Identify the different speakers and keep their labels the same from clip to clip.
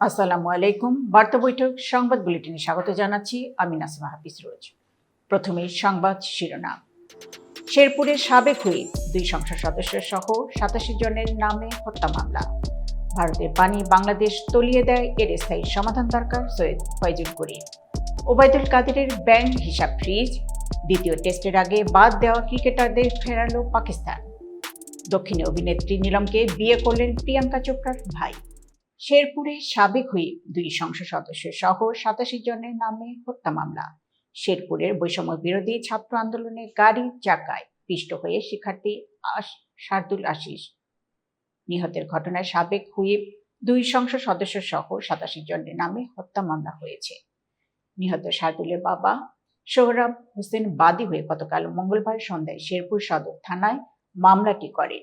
Speaker 1: আসসালামু আলাইকুম। বার্তা বৈঠক সংবাদ বুলেটিনে স্বাগত জানাচ্ছি আমি নাসিমা হাফিজ রোজ। প্রথমে সংবাদ শিরোনাম। শেরপুরের সাবেক হুইপ, দুই সংসদ সদস্য সহ সাতাশি জনের নামে হত্যা মামলা। ভারতের পানি বাংলাদেশ তলিয়ে দেয় এর স্থায়ী সমাধান দরকার সৈয়দ ফয়জুল করিম। ওবায়দুল কাদেরের ব্যাংক হিসাব ফ্রিজ, দ্বিতীয় টেস্টের আগে বাদ দেওয়া ক্রিকেটারদের ফেরালো পাকিস্তান। দক্ষিণে অভিনেত্রী নীলমকে বিয়ে করলেন প্রিয়াঙ্কা চোপড়ার ভাই। শেরপুরে সাবেক হয়ে দুই সংসদ সদস্য সহ সাতাশি জনের নামে হত্যা মামলা। শেরপুরের বৈষম্য বিরোধী ছাত্র আন্দোলনে গাড়ি চাকায় পিষ্ট হয়ে শিক্ষার্থী আশ, শার্দুল আশিস। নিহতের ঘটনায় সাবেক হুইপ দুই সংসদ সদস্য সহ সাতাশি জনের নামে হত্যা মামলা হয়েছে। নিহত শার্দুলের বাবা সোহরাব হোসেন বাদী হয়ে গতকাল মঙ্গলবার সন্ধ্যায় শেরপুর সদর থানায় মামলাটি করেন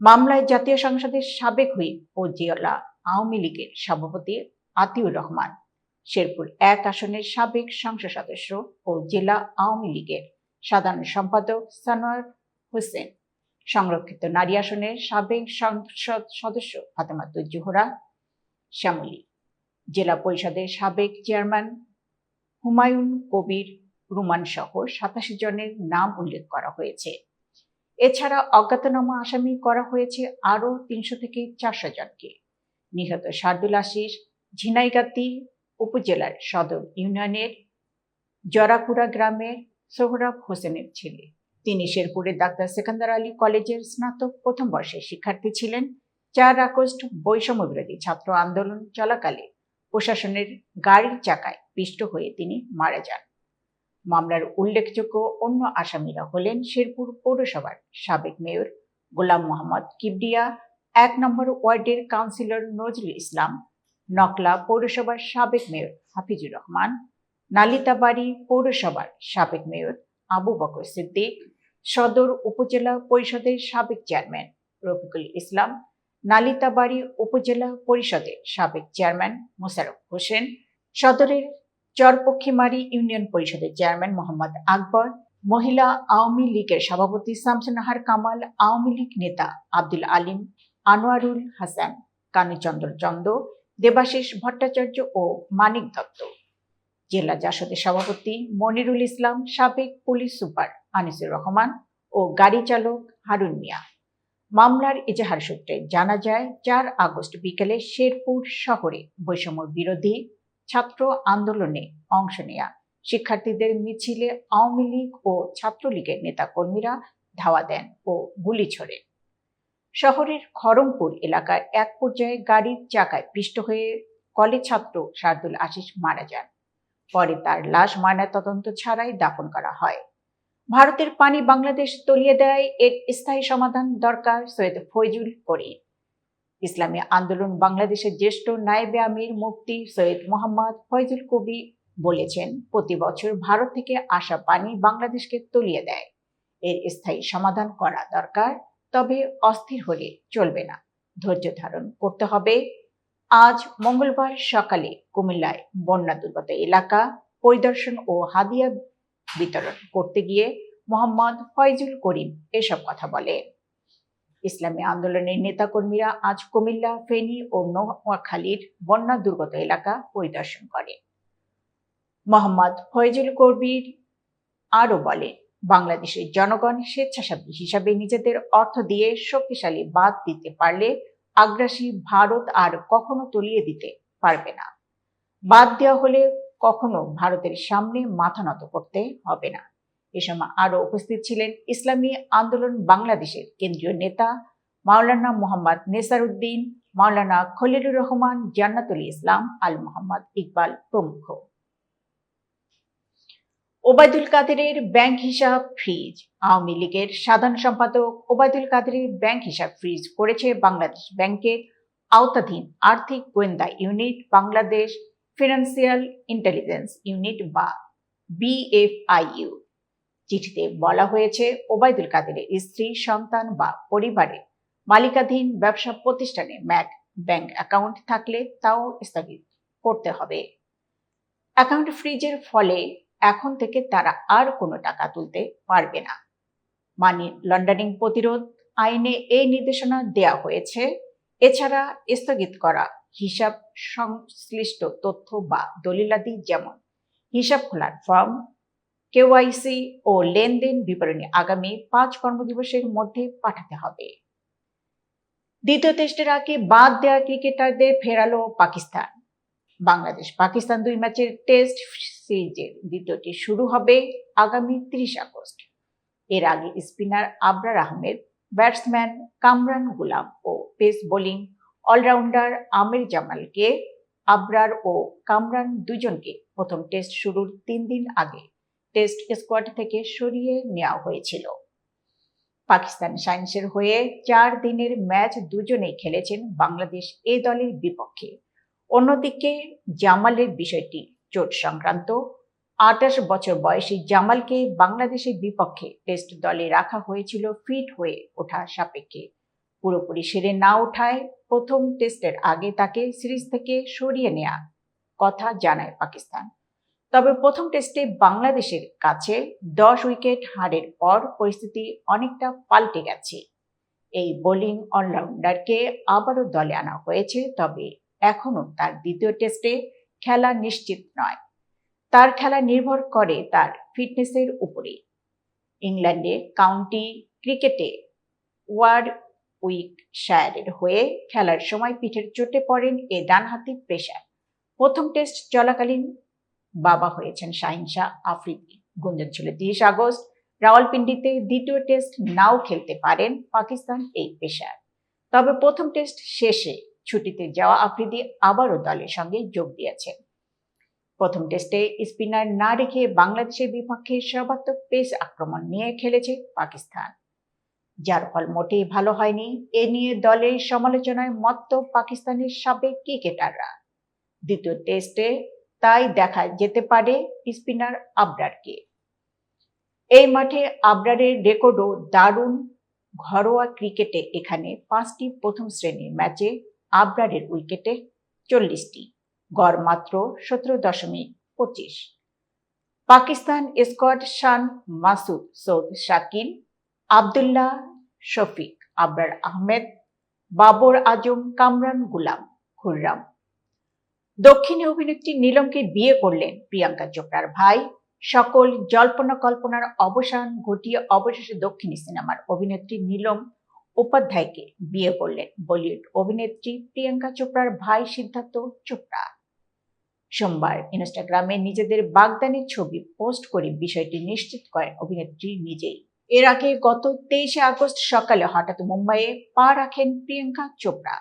Speaker 1: মামলায় জাতীয় সংসদের সাবেক হুইপ ও জিয়লা আওয়ামী লীগের সভাপতি আতিউর রহমান। শেরপুর এক আসনের সাবেক সংসদ সদস্য ও জেলা আওয়ামী লীগের সাধারণ সম্পাদক সানোয়ার হোসেন। সংরক্ষিত নারী আসনের সাবেক সংসদ সদস্য ফাতেমাতুল জোহরা শ্যামলী। জেলা পরিষদের সাবেক চেয়ারম্যান হুমায়ুন কবির। রুমান সহ সাতাশি জনের নাম উল্লেখ করা হয়েছে। এছাড়া অজ্ঞাতনামা আসামি করা হয়েছে আরও তিনশো থেকে চারশো জনকে। নিহত শার্দুল আশিস, ঝিনাইগাতি উপজেলার সদর ইউনিয়নের জরাকুড়া গ্রামের সোহরাব হোসেনের ছেলে। তিনি শেরপুরের ডাক্তার সেকান্দার আলী কলেজের স্নাতক প্রথম বর্ষের শিক্ষার্থী ছিলেন। চার আগস্ট বৈষম্য বিরোধী ছাত্র আন্দোলন চলাকালে প্রশাসনের গাড়ির চাকায় পিষ্ট হয়ে তিনি মারা যান। মামলার উল্লেখযোগ্য অন্য আসামিরা হলেন শেরপুর পৌরসভার সাবেক মেয়র গোলাম মোহাম্মদ কিবরিয়া, এক নম্বর ওয়ার্ডের কাউন্সিলর নজরুল ইসলাম, নকলা পৌরসভার সাবেক মেয়র হাফিজুর রহমান, নালিতাবাড়ি পৌরসভার সাবেক মেয়র আবু বকর সিদ্দিক, সদর উপজেলা পরিষদের সাবেক চেয়ারম্যান রফিকুল ইসলাম, নালিতাবাড়ি উপজেলা পরিষদের সাবেক চেয়ারম্যান মোশারফ হোসেন, সদরের চরপক্ষীমারি ইউনিয়ন পরিষদের চেয়ারম্যান মোহাম্মদ আকবর, মহিলা আওয়ামী লীগের সভাপতি শামসুনাহার কামাল, আওয়ামী লীগ নেতা আব্দুল আলিম, আনোয়ারুল হাসান, কানুচন্দ্র চন্দ, দেবাশিস ভট্টাচার্য ও মানিক দত্ত। জেলা জাসদের সভাপতি মনিরুল ইসলাম, সাবেক পুলিশ সুপার আনিসুর রহমান ও গাড়ি চালক হারুন মিয়া। মামলার এজাহার সূত্রে জানা যায়, চার আগস্ট বিকেলে শেরপুর শহরে বৈষম্য বিরোধী ছাত্র আন্দোলনে অংশ নেয়া। শিক্ষার্থীদের মিছিলে আওয়ামী লীগ ও ছাত্রলীগের নেতাকর্মীরা ধাওয়া দেন ও গুলি ছোড়েন শহরের খরমপুর এলাকার এক পর্যায়ে গাড়ির চাকায় পিষ্ট হয়ে কলেজ ছাত্র শার্দুল আশিস মারা যান। পরে তার লাশ ময়নাতদন্ত ছাড়াই দাফন করা হয়। ভারতের পানি বাংলাদেশ তলিয়ে দেয়, এর স্থায়ী সমাধান দরকার সৈয়দ ফৈজুল করিম। ইসলামী আন্দোলন বাংলাদেশের জ্যেষ্ঠ নায়েবে আমির মুফতি সৈয়দ মোহাম্মদ ফয়জুল কবি বলেছেন, প্রতি বছর ভারত থেকে আসা পানি বাংলাদেশকে তলিয়ে দেয়। এর স্থায়ী সমাধান করা দরকার, তবে অস্থির হলে চলবে না। ধৈর্য ধারণ করতে হবে। আজ মঙ্গলবার সকালে কুমিল্লায় বন্যা দুর্গত এলাকা পরিদর্শন ও হাদিয়া বিতরণ করতে গিয়ে মোহাম্মদ ফয়জুল করিম এসব কথা বলেন। ইসলামী আন্দোলনের নেতাকর্মীরা আজ কুমিল্লা, ফেনী ও নোয়াখালীর বন্যা দুর্গত এলাকা পরিদর্শন করে। মোহাম্মদ ফয়জুল কবির আরও বলেন, বাংলাদেশের জনগণ স্বেচ্ছাসেবী হিসাবে নিজেদের অর্থ দিয়ে শক্তিশালী বাদ দিতে পারলে আগ্রাসী ভারত আর কখনো তলিয়ে দিতে পারবে না। বাদ দেওয়া হলে কখনো ভারতের সামনে মাথা নত করতে হবে না। এ সময় আরও উপস্থিত ছিলেন ইসলামী আন্দোলন বাংলাদেশের কেন্দ্রীয় নেতা মাওলানা মোহাম্মদ নেসারউদ্দিন, মাওলানা খলিলুর রহমান, জান্নাতুল ইসলাম আল মোহাম্মদ ইকবাল প্রমুখ। ওবায়দুল কাদেরের ব্যাংক হিসাব ফ্রিজ। আওয়ামী লীগের সাধারণ সম্পাদক ওবায়দুল কাদেরের ব্যাংক হিসাব ফ্রিজ করেছে বাংলাদেশ ব্যাংকের আওতাধীন আর্থিক গোয়েন্দা unit Bangladesh financial intelligence unit বা বিএফআইইউ। চিঠিতে বলা হয়েছে, ওবায়দুল কাদেরের স্ত্রী, সন্তান বা পরিবারের মালিকাধীন ব্যবসা প্রতিষ্ঠানে ম্যাক ব্যাংক অ্যাকাউন্ট থাকলে তাও স্থগিত করতে হবে। অ্যাকাউন্ট ফ্রিজের ফলে এখন থেকে তারা আর কোনো টাকা তুলতে পারবে না। মানি লন্ডারিং প্রতিরোধ আইনে এই নির্দেশনা দেয়া হয়েছে। এছাড়া স্থগিত করা হিসাব সংশ্লিষ্ট তথ্য বা দলিলাদি যেমন হিসাব খোলার ফর্ম কেওয়াইসি ও লেনদেন বিবরণী আগামী পাঁচ কর্মদিবসের মধ্যে পাঠাতে হবে। দ্বিতীয় টেস্টের আগে বাদ দেওয়া ক্রিকেটারদের ফেরালো পাকিস্তান। বাংলাদেশ পাকিস্তান দুই ম্যাচের টেস্ট সিরিজের দ্বিতীয়টি শুরু হবে আগামী তিরিশ আগস্ট। এর আগে স্পিনার আবরার আহমেদ, ব্যাটসম্যান কামরান গুলাম ও পেস বোলিং অলরাউন্ডার আমির জামালকে আবরার ও কামরান দুজনকে প্রথম টেস্ট শুরুর তিন দিন আগে টেস্ট স্কোয়াড থেকে সরিয়ে নেওয়া হয়েছিল। পাকিস্তান সায়েন্সের হয়ে চার দিনের ম্যাচ দুজনেই খেলেছেন বাংলাদেশ এ দলের বিপক্ষে। অন্যদিকে জামালের বিষয়টি চোট সংক্রান্ত। আঠাশ বছর বয়সী জামালকে বাংলাদেশের বিপক্ষে টেস্ট দলে রাখা হয়েছিল ফিট হয়ে ওঠা সাপেক্ষে। পুরোপুরি সেরে না ওঠায় প্রথম টেস্টের আগে তাকে সিরিজ থেকে সরিয়ে নেয়া কথা জানায় পাকিস্তান। তবে প্রথম টেস্টে বাংলাদেশের কাছে দশ উইকেট হারের পর পরিস্থিতি অনেকটা পাল্টে গেছে। এই বোলিং অলরাউন্ডারকে আবারও দলে আনা হয়েছে, তবে এখনও তার দ্বিতীয় টেস্টে খেলা নিশ্চিত নয়। তার খেলা নির্ভর করে তার ফিটনেসের উপরে। ইংল্যান্ডে কাউন্টি ক্রিকেটে ওয়ার্ড উইক শায়ারের হয়ে খেলার সময় পিঠের চোটে পড়েন এ ডানহাতি পেশার প্রথম টেস্ট চলাকালীন বাবা হয়েছেন শাহিন শাহ আফ্রিদি। গুঞ্জন ছিল তিরিশ আগস্ট। রাওয়ালপিন্ডিতে দ্বিতীয় টেস্ট নাও খেলতে পারেন পাকিস্তান এই পেশার তবে প্রথম টেস্ট শেষে ছুটিতে যাওয়া আফ্রিদি আবারও দলের সঙ্গে যোগ দিয়েছেন। প্রথম টেস্টে স্পিনার না রেখে বাংলাদেশের বিপক্ষে সর্বাত্মক পেস আক্রমণ নিয়ে খেলেছে পাকিস্তান। যার ফল মোটেই ভালো হয়নি, এ নিয়ে দলের সমালোচনায় মত্ত পাকিস্তানের সাবেক ক্রিকেটাররা। দ্বিতীয় টেস্টে তাই দেখা যেতে পারে স্পিনার আবরারকে। এই মাঠে আবরারের রেকর্ডও দারুণ ঘরোয়া ক্রিকেটে এখানে পাঁচটি প্রথম শ্রেণির ম্যাচে আবরারের উইকেটে চল্লিশটি, গড় মাত্র সতেরো দশমিক পঁচিশ। পাকিস্তান স্কোয়াড শান মাসুদ, সৌদ শাকিল, আবদুল্লাহ শফিক, আবরার আহমেদ, বাবর আজম, কামরান গুলাম খুররাম দক্ষিণী অভিনেত্রী নীলমকে বিয়ে করলেন প্রিয়াঙ্কা চোপড়ার ভাই। সকল জল্পনা কল্পনার অবসান ঘটিয়ে অবশেষে দক্ষিণী সিনেমার অভিনেত্রী নীলম উপাধ্যায়কে বিয়ে করলেন বলিউড অভিনেত্রী প্রিয়াঙ্কা চোপড়ার ভাই সিদ্ধার্থ চোপড়া। সোমবার ইনস্টাগ্রামে নিজেদের বাগদানের ছবি পোস্ট করে বিষয়টি নিশ্চিত করেন অভিনেত্রী নিজেই। এর আগে গত তেইশে আগস্ট সকালে হঠাৎ মুম্বাইয়ে পা রাখেন প্রিয়াঙ্কা চোপড়া।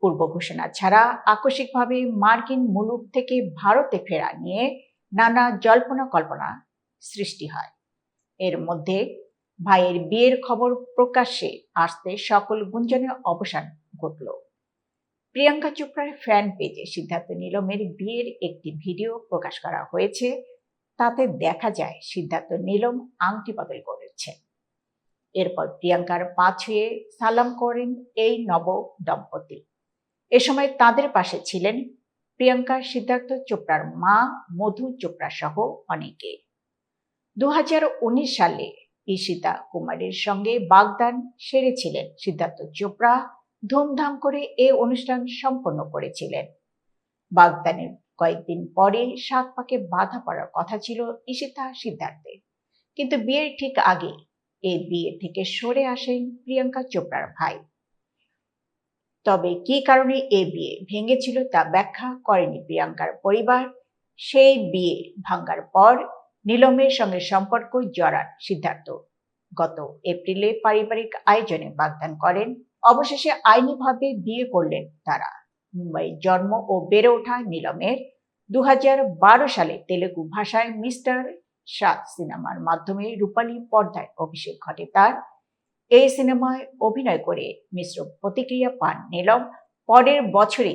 Speaker 1: পূর্ব ঘোষণা ছাড়া আকস্মিকভাবে মার্কিন মুলুক থেকে ভারতে ফেরা নিয়ে নানা জল্পনা কল্পনা সৃষ্টি হয়। এর মধ্যে ভাইয়ের বিয়ের খবর প্রকাশ্যে আসতে সকল গুঞ্জনের অবসান ঘটল। প্রিয়াঙ্কা চোপড়ার ফ্যান পেজে সিদ্ধার্থ নীলমের বিয়ের একটি ভিডিও প্রকাশ করা হয়েছে। তাতে দেখা যায় সিদ্ধার্থ নীলম আংটি বদল করেছে। এরপর প্রিয়াঙ্কার পা ছুঁয়ে সালাম করেন এই নব দম্পতি। এ সময় তাদের পাশে ছিলেন প্রিয়াঙ্কা সিদ্ধার্থ চোপড়ার মা, মধু চোপড়া সহ অনেকে। দু হাজার উনিশ সালে ঈশিতা কুমারের সঙ্গে বাগদান সেরেছিলেন সিদ্ধার্থ চোপড়া, ধুমধাম করে এ অনুষ্ঠান সম্পন্ন করেছিলেন। বাগদানের কয়েকদিন পরে সাত পাকে বাধা পড়ার কথা ছিল ঈশিতা সিদ্ধার্থে কিন্তু বিয়ের ঠিক আগে এই বিয়ে থেকে সরে আসেন প্রিয়াঙ্কা চোপড়ার ভাই। তবে কি কারণে এ বিয়ে ভেঙেছিল তা ব্যাখ্যা করেনি প্রিয়াঙ্কার পরিবার। সেই বিয়ে ভাঙ্গার পর নীলমের সঙ্গে সম্পর্ক জড়ান সিদ্ধার্থ গত এপ্রিলে পারিবারিক আয়োজনে বাগদান করেন। অবশেষে আইনিভাবে বিয়ে করলেন তারা। মুম্বাই জন্ম ও বেড়ে ওঠা নীলমের দু হাজার বারো সালে তেলেগু ভাষায় মিস্টার সাত সিনেমার মাধ্যমে রূপালী পর্দায় অভিষেক ঘটে তার। এই সিনেমায় অভিনয় করে মিশ্র প্রতিক্রিয়া পান নীলম। পরের বছরে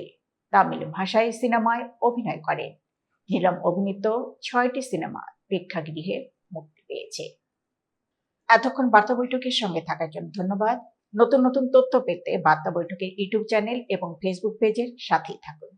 Speaker 1: তামিল ভাষায় সিনেমায় অভিনয় করেন। নীলম অভিনীত ছয়টি সিনেমা প্রেক্ষাগৃহে মুক্তি পেয়েছে। এতক্ষণ বার্তা বৈঠকের সঙ্গে থাকার জন্য ধন্যবাদ। নতুন নতুন তথ্য পেতে বার্তা বৈঠকের ইউটিউব চ্যানেল এবং ফেসবুক পেজের সাথেই থাকুন।